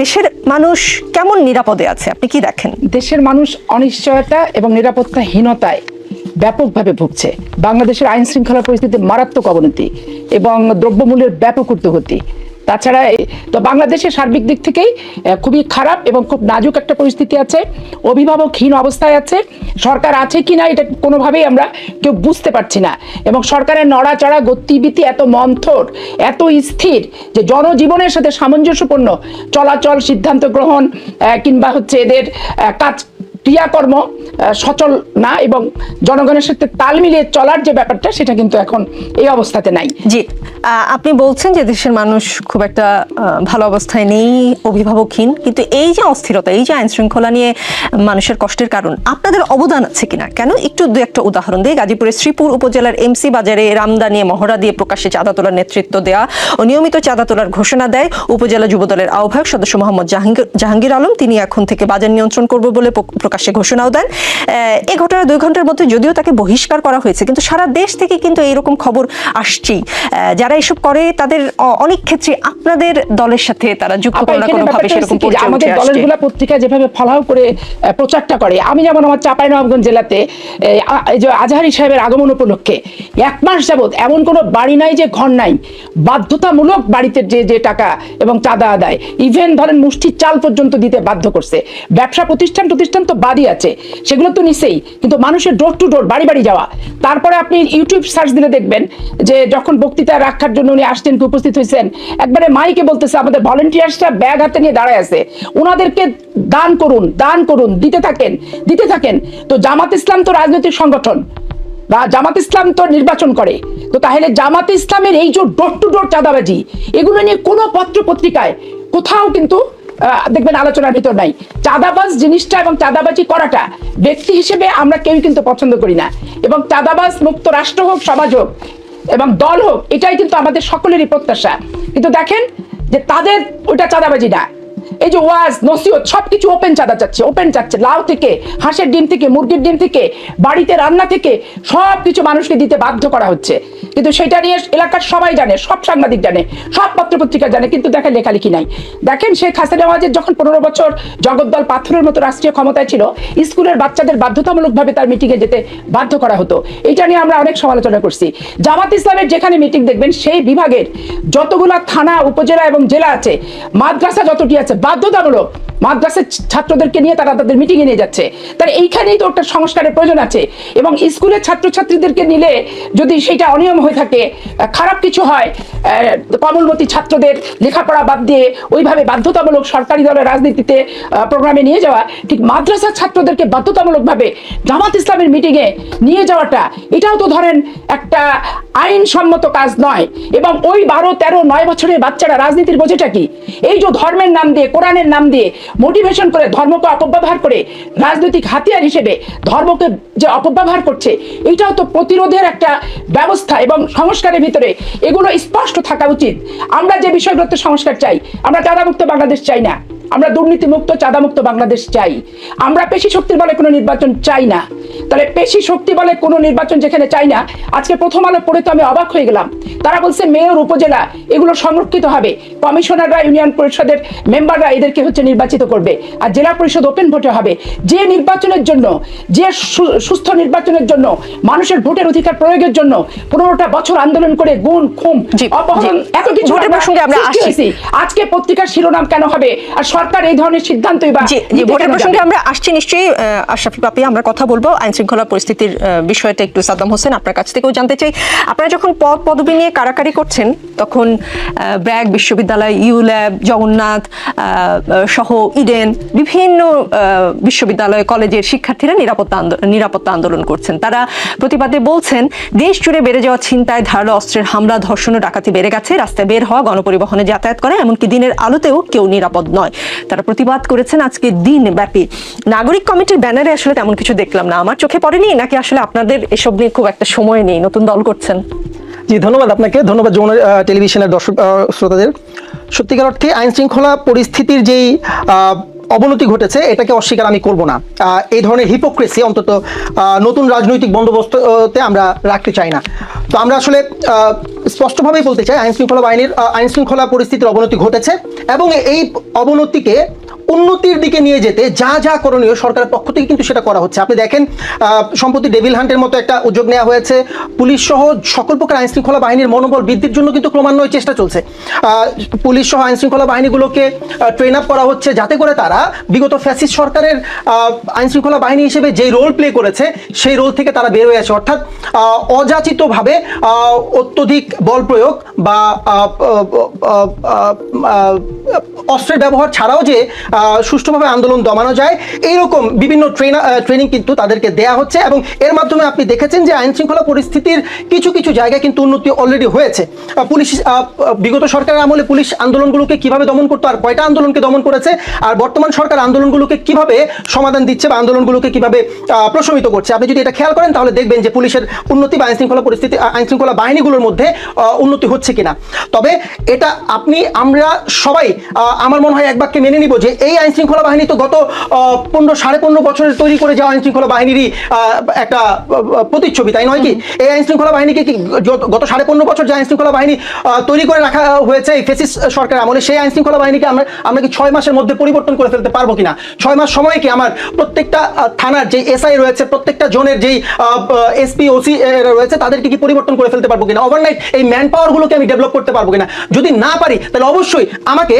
দেশের মানুষ কেমন নিরাপদে আছে? আপনি কি দেখেন? দেশের মানুষ অনিশ্চয়তা এবং নিরাপত্তাহীনতায় ব্যাপকভাবে ভুগছে। বাংলাদেশের আইন শৃঙ্খলা পরিস্থিতি মারাত্মক অবনতি এবং দ্রব্যমূল্যের ব্যাপক ঊর্ধ্বগতি। তাছাড়া তো বাংলাদেশের সার্বিক দিক থেকেই খুবই খারাপ এবং খুব নাজুক একটা পরিস্থিতি আছে। অভিভাবকহীন অবস্থায় আছে। সরকার আছে কি না, এটা কোনোভাবেই আমরা কেউ বুঝতে পারছি না। এবং সরকারের নড়াচড়া, গতিবিধি এত মন্থর, এত স্থির যে জনজীবনের সাথে সামঞ্জস্যপূর্ণ চলাচল, সিদ্ধান্ত গ্রহণ কিংবা হচ্ছে এদের কাজ ক্রিয়াকর্ম সচল না এবং জনগণের সাথে তাল মিলিয়ে চলার যে ব্যাপারটা, সেটা কিন্তু এখন এই অবস্থাতে নাই। জি আপনি বলছেন যে দেশের মানুষ খুব একটা ভালো অবস্থায় নেই, অভিভাবকহীন, কিন্তু এই যে অস্থিরতা, এই যে আইন শৃঙ্খলা নিয়ে মানুষের কষ্টের কারণ, আপনাদের অবদান আছে কিনা? কেন? একটু দু একটা উদাহরণ দিয়ে গাজীপুরের শ্রীপুর উপজেলার এমসি বাজারে রামদানিয়ে মহড়া দিয়ে প্রকাশ্যে চাঁদা তোলার নেতৃত্ব দেওয়া ও নিয়মিত চাঁদা তোলার ঘোষণা দেয় উপজেলা যুবদলের আহ্বায়ক সদস্য মোহাম্মদ জাহাঙ্গীর জাহাঙ্গীর আলম। তিনি এখন থেকে বাজার নিয়ন্ত্রণ করব বলে প্র- প্রকাশ্যে ঘোষণাও দেন। এই ঘটনা দুই ঘণ্টার মধ্যে যদিও তাকে বহিষ্কার করা হয়েছে কিন্তু সারা দেশ থেকে কিন্তু এরকম খবর আসছেই। যারা এসব করে তাদের অনেক ক্ষেত্রে আপনাদের দলের সাথে তারা যুক্ত কোনো না সেরকম আমাদের উঠে দলের আসছে। গুলা পত্রিকা যেভাবে ফলাও করে প্রচারটা করে। আমি যেমন আমার চাঁপাইনবাবগঞ্জ জেলাতে যে আজহারি সাহেবের আগমন উপলক্ষে এক মাস যাবত এমন কোনো বাড়ি নাই যে ঘর নাই। বাধ্যতামূলক বাড়িতে যে যে টাকা এবং চাঁদা আদায়। ইভেন ধরেন মুষ্টির চাল পর্যন্ত দিতে বাধ্য করছে। ব্যবসা প্রতিষ্ঠান প্রতিষ্ঠান তো বাদই আছে, সেগুলো তো নিছেই, কিন্তু মানুষের ডোর টু ডোর বাড়ি বাড়ি যাওয়া। তারপরে আপনি ইউটিউব সার্চ দিলে দেখবেন যে যখন বক্তৃতা রাখার জন্য উনি আসছেন, কি উপস্থিত হয়েছেন, একবারে মাইকে বলতেছে, আমাদের ভলেন্টিয়ার্সরা ব্যাগ হাতে নিয়ে দাঁড়ায় আছে। ওনাদেরকে দান করুন দান করুন, দিতে থাকেন দিতে থাকেন। তো জামাত ইসলাম তো রাজনৈতিক সংগঠন, বা জামাত ইসলাম তো নির্বাচন করে। তো তাহলে জামাত ইসলামের এই যে ডোর টু ডোর চাঁদাবাজি, এগুলো নিয়ে কোনো পত্র পত্রিকায় কোথাও কিন্তু দেখবেন আলোচনার ভিতর নাই। চাঁদাবাজ জিনিসটা এবং চাঁদাবাজি করাটা ব্যক্তি হিসেবে আমরা কেউই কিন্তু পছন্দ করি না। এবং চাঁদাবাজ মুক্ত রাষ্ট্র হোক, সমাজ হোক এবং দল হোক, এটাই কিন্তু আমাদের সকলেরই প্রত্যাশা। কিন্তু দেখেন যে তাদের ওইটা চাঁদাবাজি না। এই যে ওয়াজ, নসিহত, সবকিছু ওপেন চাঁদা চাচ্ছে ওপেন চাচ্ছে। লাউ থেকে, হাঁসের ডিম থেকে, মুরগির ডিম থেকে, বাড়িতে রান্না থেকে সব কিছু মানুষকে দিতে বাধ্য করা হচ্ছে। কিন্তু সেটা নিয়ে এলাকার সবাই জানে, সব সাংবাদিক জানে, সব পত্রপত্রিকা জানে, কিন্তু দেখেন লেখালেখি নাই। দেখেন শেখ হাসিনা ওয়াজের যখন পনেরো বছর জগদ্দল পাথরের মতো রাষ্ট্রীয় ক্ষমতায় ছিল, স্কুলের বাচ্চাদের বাধ্যতামূলকভাবে তার মিটিংয়ে যেতে বাধ্য করা হতো। এটা নিয়ে আমরা অনেক সমালোচনা করছি। জামাত ইসলামের যেখানে মিটিং দেখবেন, সেই বিভাগের যতগুলা থানা, উপজেলা এবং জেলা আছে, মাদ্রাসা যতটি আছে বাধ্যতামূলক মাদ্রাসার ছাত্রদেরকে নিয়ে তারা তাদের মিটিংয়ে নিয়ে যাচ্ছে। তার এইখানেই তো একটা সংস্কারের প্রয়োজন আছে এবং স্কুলের ছাত্রছাত্রীদেরকে নিলে যদি সেটা অনিয়ম হয়ে থাকে খারাপ কিছু হয় কমলমতি ছাত্রদের লেখাপড়া বাদ দিয়ে ওইভাবে বাধ্যতামূলক সরকারি দলের রাজনীতিতে প্রোগ্রামে নিয়ে যাওয়া, ঠিক মাদ্রাসার ছাত্রদেরকে বাধ্যতামূলকভাবে জামাত ইসলামের মিটিংয়ে নিয়ে যাওয়াটা, এটাও তো ধরেন একটা আইনসম্মত কাজ নয়। এবং ওই বারো, তেরো, নয় বছরের বাচ্চারা রাজনীতির বোঝেটা কি? এই যে ধর্মের নাম দিয়ে, কোরআনের নাম দিয়ে মোটিভেশন করে ধর্মকে অপব্যবহার করে রাজনৈতিক হাতিয়ার হিসেবে ধর্মকে যে অপব্যবহার করছে, এটাও তো প্রতিরোধের একটা ব্যবস্থা এবং সংস্কারের ভিতরে এগুলো স্পষ্ট থাকা উচিত। আমরা যে বিষয়গুলোতে সংস্কার চাই, আমরা চাঁদামুক্ত বাংলাদেশ চাই না। আমরা দুর্নীতিমুক্ত চাঁদামুক্ত বাংলাদেশ চাই। আমরা পেশি শক্তির বলে কোনো নির্বাচন চাই না। তাহলে পেশি শক্তি বলে কোনো নির্বাচন যেখানে চাই না আজকে প্রথম আলো পড়ে তো আমি অবাক হয়ে গেলাম। তারা বলছে মেয়র উপজেলা এগুলো সংরক্ষিত হবে। কমিশনাররা ইউনিয়ন পরিষদের মেম্বাররা এদেরকে হচ্ছে নির্বাচিত করবে। আর জেলা পরিষদ ওপেন ভোটে হবে। যে নির্বাচনের জন্য যে সুস্থ নির্বাচনের জন্য মানুষের ভোটের অধিকার প্রয়োগের জন্য পনেরোটা বছর আন্দোলন করে গুণ খুম অপহরণ এত কিছু। আজকে পত্রিকার শিরোনাম কেন হবে? আর সরকার এই ধরনের সিদ্ধান্ত বা ভোটের প্রসঙ্গে আমরা আসছি নিশ্চয়ই আশরাফি পাপি আমরা কথা বলব আইন শৃঙ্খলা পরিস্থিতির বিষয়টা একটু সাদ্দাম হোসেন আপনার কাছ থেকেও জানতে চাই। আপনারা যখন পদ পদবি নিয়ে কারাকারি করছেন তখন ব্র্যাক বিশ্ববিদ্যালয়, ইউল্যাব, জগন্নাথ সহ ইডেন বিভিন্ন বিশ্ববিদ্যালয়, কলেজের শিক্ষার্থীরা নিরাপত্তা নিরাপত্তা আন্দোলন করছেন। তারা প্রতিবাদে বলছেন, দেশ জুড়ে বেড়ে যাওয়া ছিনতাই, ধারালো অস্ত্রের হামলা, ধর্ষণ ও ডাকাতি বেড়ে গেছে, রাস্তায় বের হওয়া, গণপরিবহনে যাতায়াত করা, এমনকি দিনের আলোতেও কেউ নিরাপদ নয়। তারা প্রতিবাদ করেছেন আজকে দিন ব্যাপী। নাগরিক কমিটির ব্যানারে আসলে তেমন কিছু দেখলাম না। আমার চোখে পড়েনি, নাকি আসলে আপনাদের এসব নিয়ে খুব একটা সময় নেই? নতুন দল করছেন। জি, ধন্যবাদ আপনাকে। ধন্যবাদ যমুনা টেলিভিশনের দর্শক শ্রোতাদের। সত্যিকার অর্থে আইন শৃঙ্খলা পরিস্থিতির যেই অবনতি ঘটেছে, এটাকে অস্বীকার আমি করব না। এই ধরনের হিপোক্রেসি অন্তত নতুন রাজনৈতিক বন্দোবস্ততে আমরা রাখতে চাই না। তো আমরা আসলে স্পষ্টভাবেই বলতে চাই, আইন শৃঙ্খলা বাহিনীর আইন শৃঙ্খলা পরিস্থিতির অবনতি ঘটেছে এবং এই অবনতিকে উন্নতির দিকে নিয়ে যেতে যা যা করণীয় সরকারের পক্ষ থেকে কিন্তু সেটা করা হচ্ছে। আপনি দেখেন সম্প্রতি ডেভিল হান্টের মতো একটা উদ্যোগ নেওয়া হয়েছে। পুলিশ সহ সকল প্রকার আইন শৃঙ্খলা বাহিনীর মনোবল বৃদ্ধির জন্য কিন্তু ক্রমান্বয়ে চেষ্টা চলছে। পুলিশ সহ আইন শৃঙ্খলা বাহিনীগুলোকে ট্রেন আপ করা হচ্ছে যাতে করে তারা বিগত ফ্যাসিস্ট সরকারের আইন শৃঙ্খলা বাহিনী হিসেবে যেই রোল প্লে করেছে, সেই রোল থেকে তারা বের হয়ে আসে। অর্থাৎ অযাচিতভাবে অত্যধিক বল প্রয়োগ বা অস্ত্রের ব্যবহার ছাড়াও যে সুষ্ঠুভাবে আন্দোলন দমানো যায়। এইরকম বিভিন্ন ট্রেন কিন্তু তাদেরকে দেয়া হচ্ছে এবং এর মাধ্যমে আপনি দেখেছেন যে আইন শৃঙ্খলা পরিস্থিতির কিছু কিছু জায়গায় কিন্তু উন্নতি অলরেডি হয়েছে। পুলিশ বিগত সরকারের আমলে পুলিশ আন্দোলনগুলোকে কীভাবে দমন করতো আর কয়টা আন্দোলনকে দমন করেছে আর বর্তমান সরকার আন্দোলনগুলোকে কীভাবে সমাধান দিচ্ছে বা আন্দোলনগুলোকে কীভাবে প্রশমিত করছে? আপনি যদি এটা খেয়াল করেন তাহলে দেখবেন যে পুলিশের উন্নতি বা আইন শৃঙ্খলা পরিস্থিতি আইন শৃঙ্খলা বাহিনীগুলোর মধ্যে উন্নতি হচ্ছে কিনা। তবে এটা আপনি, আমরা সবাই আমার মনে হয় এক বাক্যে মেনে নিব যে এই আইন শৃঙ্খলা বাহিনী তো গত পনেরো সাড়ে পনেরো বছরের তৈরি করে যাওয়া আইন শৃঙ্খলা বাহিনীরই একটা প্রতিচ্ছবি তাই নয় কি? এই আইন শৃঙ্খলা বাহিনীকে কি গত সাড়ে পনেরো বছর যে আইন শৃঙ্খলা বাহিনী তৈরি করে রাখা হয়েছে এই ফেসিস সরকার আমলে সেই আইন শৃঙ্খলা বাহিনীকে আমরা আমরা কি ছয় মাসের মধ্যে পরিবর্তন করে ফেলতে পারব কিনা? ছয় মাস সময় কি আমার প্রত্যেকটা থানার যে এসআই রয়েছে প্রত্যেকটা জোনের যেই এসপি ওসি রয়েছে তাদেরকে কি পরিবর্তন করে ফেলতে পারব কিনা? ওভারনাইট এই ম্যান পাওয়ারগুলোকে আমি ডেভেলপ করতে পারব কিনা? যদি না পারি তাহলে অবশ্যই আমাকে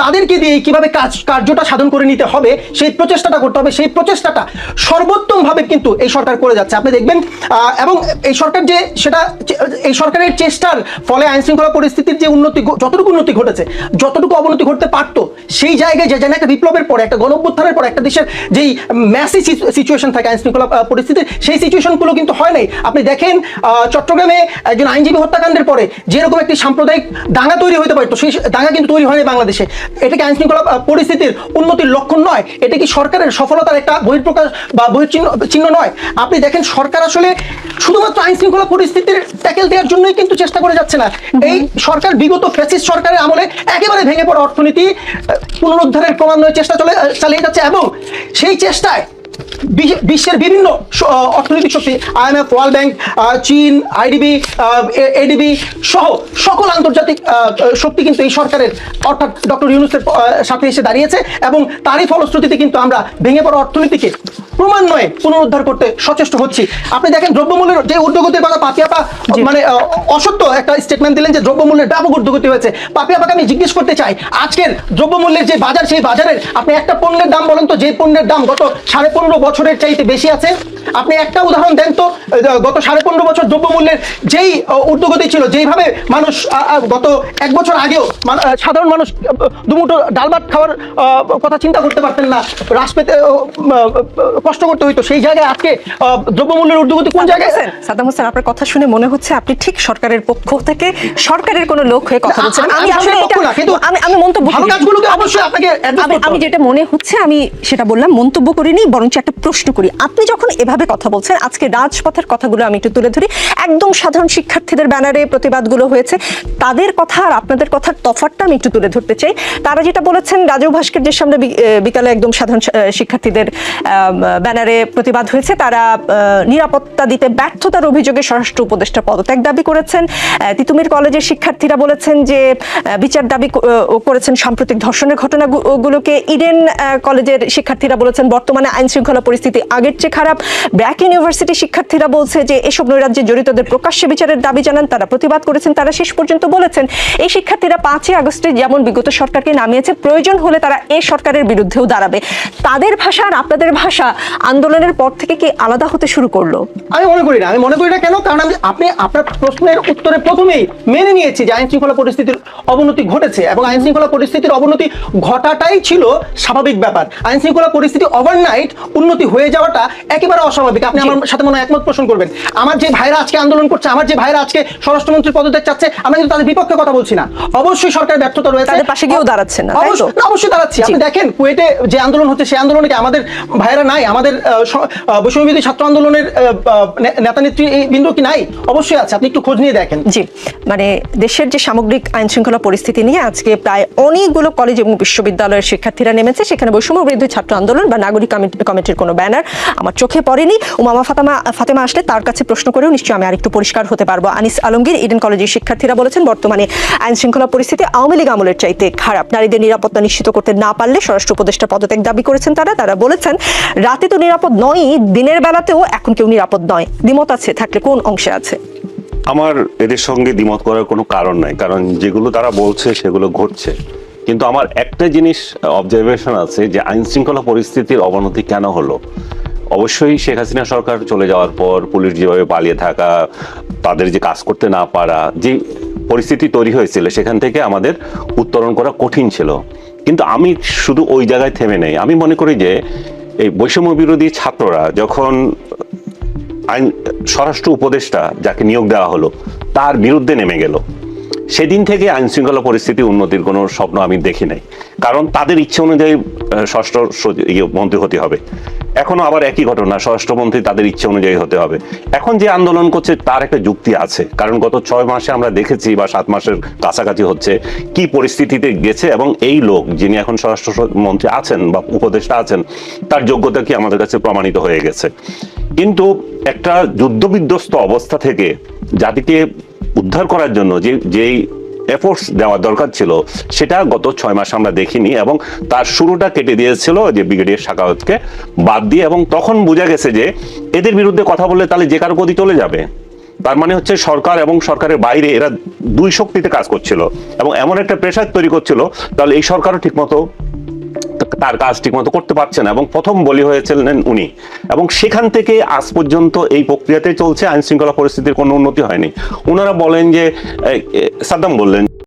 তাদেরকে দিয়ে কীভাবে কাজ কার্যটা সাধন করে নিতে হবে সেই প্রচেষ্টাটা করতে হবে সেই প্রচেষ্টাটা সর্বোত্তমভাবে কিন্তু এই সরকার করে যাচ্ছে। আপনি দেখবেন এবং এই সরকার যে সেটা এই সরকারের চেষ্টার ফলে আইন শৃঙ্খলা পরিস্থিতির যে উন্নতি যতটুকু উন্নতি ঘটেছে যতটুকু অবনতি ঘটতে পারতো সেই জায়গায় যে যেন একটা বিপ্লবের পরে একটা গণঅভ্যুত্থানের পরে একটা দেশের যেই ম্যাসি সিচুয়েশন থাকে আইন শৃঙ্খলা পরিস্থিতির সেই সিচুয়েশনগুলো কিন্তু হয় নাই। আপনি দেখেন চট্টগ্রামে একজন আইনজীবী হত্যাকাণ্ডের পরে যেরকম একটি সাম্প্রদায়িক দাঙ্গা তৈরি হতে পারতো সেই দাঙ্গা কিন্তু তৈরি হয়নি বাংলাদেশে। এটাকে আইন শৃঙ্খলা আহ, পরিস্থিতির উন্নতির লক্ষণ নয়। এটা কি সরকারের সফলতার একটা বহিঃপ্রকাশ বা বহির্চিহ্ন চিহ্ন নয়? আপনি দেখেন সরকার আসলে শুধুমাত্র আইন শৃঙ্খলা পরিস্থিতির ট্যাকেল দেওয়ার জন্যই কিন্তু চেষ্টা করে যাচ্ছে না। এই সরকার, বিগত ফ্যাসিস্ট সরকারের আমলে একেবারে ভেঙে পড়া অর্থনীতি পুনরুদ্ধারের ক্রমান্বয়ে চেষ্টা চলে চালিয়ে যাচ্ছে এবং সেই চেষ্টায় বিশ্বের বিভিন্ন অর্থনৈতিক শক্তি আইএমএফ ওয়ার্ল্ড ব্যাংক চীন আইডিবি এডিবি সহ সকল আন্তর্জাতিক শক্তি কিন্তু এই সরকারের অর্থাৎ ডক্টর ইউনুসের সাথে এসে দাঁড়িয়েছে এবং তারই ফলশ্রুতিতে কিন্তু আমরা ভেঙে পড়া অর্থনীতিকে ক্রমান্বয়ে পুনরুদ্ধার করতে সচেষ্ট হচ্ছি। আপনি দেখেন দ্রব্যমূল্যের যে ঊর্ধ্বগতির কথা পাপিয়াপা মানে অসত্য একটা স্টেটমেন্ট দিলেন যে দ্রব্যমূল্যের ব্যাপক ঊর্ধ্বগতি হয়েছে। পাপিয়াপাকে আমি জিজ্ঞেস করতে চাই আজকের দ্রব্যমূল্যের যে বাজার সেই বাজারের আপনি একটা পণ্যের দাম বলেন তো যে পণ্যের দাম গত সাড়ে পনেরো বছরের চাইতে বেশি আছে। আপনি একটা উদাহরণ দেন তো গত সাড়ে পনেরো বছর দ্রব্যমূল্যের যেই আহ, ঊর্ধ্বগতি ছিল যেইভাবে মানুষ গত এক বছর আগেও সাধারণ মানুষ দুমুটো ডাল ভাত খাওয়ার কথা চিন্তা করতে পারতেন না হ্রাস পেতে কষ্ট করতে হইতো সেই জায়গায় আজকে দ্রব্যমূল্যের ঊর্ধ্বগতি কোন জায়গায়? সাদ্দাম হোসেন আপনার কথা শুনে মনে হচ্ছে আপনি ঠিক সরকারের পক্ষ থেকে সরকারের কোনো লোক হয়ে কথা বলছেন। আমি- আসলে এটা না, কিন্তু আমি আমি মন্তব্য ভালো কাজগুলোকে অবশ্যই আপনাকে আমি। যেটা মনে হচ্ছে আমি সেটা বললাম মন্তব্য করিনি বরঞ্চ একটা প্রশ্ন করি। আপনি যখন এভাবে কথা বলছেন, আজকে রাজপথের কথাগুলো আমি একটু তুলে ধরি। একদম সাধারণ শিক্ষার্থীদের ব্যানারে প্রতিবাদগুলো হয়েছে। তাদের কথা আর আপনাদের কথার তফাৎটা আমি একটু তুলে ধরতে চাই। তারা যেটা বলেছেন রাজীব ভাস্কর্যের সামনে বিকালে একদম সাধারণ শিক্ষার্থীদের ব্যানারে প্রতিবাদ হয়েছে, তারা নিরাপত্তা দিতে ব্যর্থতার অভিযোগে স্বরাষ্ট্র উপদেষ্টা পদত্যাগ দাবি করেছেন। তিতুমির কলেজের শিক্ষার্থীরা বলেছেন যে বিচার দাবি করেছেন সাম্প্রতিক ধর্ষণের ঘটনাগুলোকে ইডেন কলেজের শিক্ষার্থীরা বলেছেন, বর্তমানে আইন শৃঙ্খলা পরিস্থিতি আগের চেয়ে খারাপ। ব্র্যাক ইউনিভার্সিটি শিক্ষার্থীরা বলছে যে এসব নৈরাজ্যে জড়িতদের প্রকাশ্যে বিচারের দাবি জানান, তারা প্রতিবাদ করেছেন, তারা শেষ পর্যন্ত বলেছেন। এই শিক্ষার্থীরা পাঁচই আগস্টে যেমন বিগত সরকারকে নামিয়েছে, প্রয়োজন হলে তারা এই সরকারের বিরুদ্ধেও দাঁড়াবে। তাদের ভাষা আর আপনাদের ভাষা আন্দোলনের পর থেকে কি আলাদা হতে শুরু করল? আমি মনে করি না, আমি মনে করি না কেন? কারণ আমি, আপনি, আপনার প্রশ্নের উত্তরে প্রথমেই মেনে নিয়েছি যে আইন শৃঙ্খলা পরিস্থিতির অবনতি ঘটেছে এবং আইন শৃঙ্খলা পরিস্থিতির অবনতি ঘটাটাই ছিল স্বাভাবিক ব্যাপার। আইন শৃঙ্খলা পরিস্থিতি ওভারনাইট উন্নতি হয়ে যাওয়াটা একেবারে অস্বাভাবিক। আপনি আমার সাথে মনে একমত পোষণ করবেন। আমার যে ভাইরা আজকে আন্দোলন করছে আমার যে ভাইরা আজকে স্বরাষ্ট্রমন্ত্রীর পদত্যাগ চাচ্ছে আমরা কিন্তু তাদের বিপক্ষে কথা বলছি না। অবশ্যই সরকারের ব্যর্থতা রয়েছে। তাদের পাশে গিয়েও দাঁড়াচ্ছেন না, অবশ্যই অবশ্যই দাঁড়াচ্ছি। আপনি দেখেন কুয়েটে যে আন্দোলন হচ্ছে সেই আন্দোলনে কি আমাদের ভাইরা নাই? আমাদের বৈষম্যবিরোধী ছাত্র আন্দোলনের নেতা নেত্রী এই বিন্দু কি নাই? অবশ্যই আছে। আপনি একটু খোঁজ নিয়ে দেখেন। জি। মানে দেশের যে সামগ্রিক আইন শৃঙ্খলা পরিস্থিতি নিয়ে আজকে প্রায় অনেকগুলো কলেজ এবং বিশ্ববিদ্যালয়ের শিক্ষার্থীরা নেমেছে। সেখানে বৈষম্য বিরোধী ছাত্র আন্দোলন বা নাগরিক কমিটি- কমিটির কোনো ব্যানার আমার চোখে পড়েনি। উমামা ফাতেমা ফাতেমা আসলে তার কাছে প্রশ্ন করেও নিশ্চয়ই আমি আরেকটু পরিষ্কার হতে পারব। আনিস আলমগীর, ইডেন কলেজের শিক্ষার্থীরা বলেছেন, বর্তমানে আইন শৃঙ্খলা পরিস্থিতি আওয়ামী লীগ আমলের চাইতে খারাপ। নারীদের নিরাপত্তা নিশ্চিত করতে না পারলে স্বরাষ্ট্র উপদেষ্টা পদত্যাগ দাবি করেছেন তারা। তারা বলেছেন, রাতে তো নিরাপদ নয়ই, দিনের বেলাতেও এখন কেউ নিরাপদ নয়। দ্বিমত আছে, থাকলে কোন অংশে আছে? আমার এদের সঙ্গে দ্বিমত করার কোনো কারণ নাই, কারণ যেগুলো তারা বলছে সেগুলো ঘটছে। কিন্তু আমার একটা জিনিস অবজারভেশন আছে যে আইন শৃঙ্খলা পরিস্থিতির অবনতি কেন হলো? অবশ্যই শেখ হাসিনা সরকার চলে যাওয়ার পর পুলিশ যেভাবে পালিয়ে থাকা, তাদের যে কাজ করতে না পারা, যে পরিস্থিতি তৈরি হয়েছিল, সেখান থেকে আমাদের উত্তরণ করা কঠিন ছিল। কিন্তু আমি শুধু ওই জায়গায় থেমে নেই। আমি মনে করি যে এই বৈষম্য বিরোধী ছাত্ররা যখন আইন, স্বরাষ্ট্র উপদেষ্টা যাকে নিয়োগ দেওয়া হলো, তার বিরুদ্ধে নেমে গেল। সেদিন থেকে আইন শৃঙ্খলা পরিস্থিতি উন্নতির কোনো স্বপ্ন আমি দেখি নাই। কারণ তাদের ইচ্ছে অনুযায়ী ষষ্ঠ ইয়ে, মন্ত্রী হতে হবে। এখনও আবার একই ঘটনা স্বরাষ্ট্রমন্ত্রী তাদের ইচ্ছে অনুযায়ী হতে হবে। এখন যে আন্দোলন করছে তার একটা যুক্তি আছে। কারণ গত ছয় মাসে আমরা দেখেছি বা সাত মাসের কাছাকাছি হচ্ছে কি পরিস্থিতিতে গেছে এবং এই লোক যিনি এখন স্বরাষ্ট্র মন্ত্রী আছেন বা উপদেষ্টা আছেন তার যোগ্যতা কি আমাদের কাছে প্রমাণিত হয়ে গেছে। কিন্তু একটা যুদ্ধবিধ্বস্ত অবস্থা থেকে জাতিকে উদ্ধার করার জন্য যে, যেই এফোর্টস দেওয়া দরকার ছিল, সেটা গত ছয় মাস আমরা দেখিনি এবং তার শুরুটা কেটে দিয়েছিল যে ব্রিগেডিয়ার শাকাওয়াতকে বাদ দিয়ে এবং তখন বোঝা গেছে যে এদের বিরুদ্ধে কথা বললে তাহলে যে কারও গতি চলে যাবে। তার মানে হচ্ছে সরকার এবং সরকারের বাইরে এরা দুই শক্তিতে কাজ করছিল এবং এমন একটা প্রেশার তৈরি করছিল, তাহলে এই সরকারও ঠিকমতো তার কাজ ঠিকমতো করতে পারছে না, এবং প্রথম বলি হয়েছিলেন উনি। এবং সেখান থেকে আজ পর্যন্ত এই প্রক্রিয়াতে চলছে, আইনশৃঙ্খলা পরিস্থিতির কোনো উন্নতি হয়নি। ওনারা বলেন যে সাদ্দাম বললেন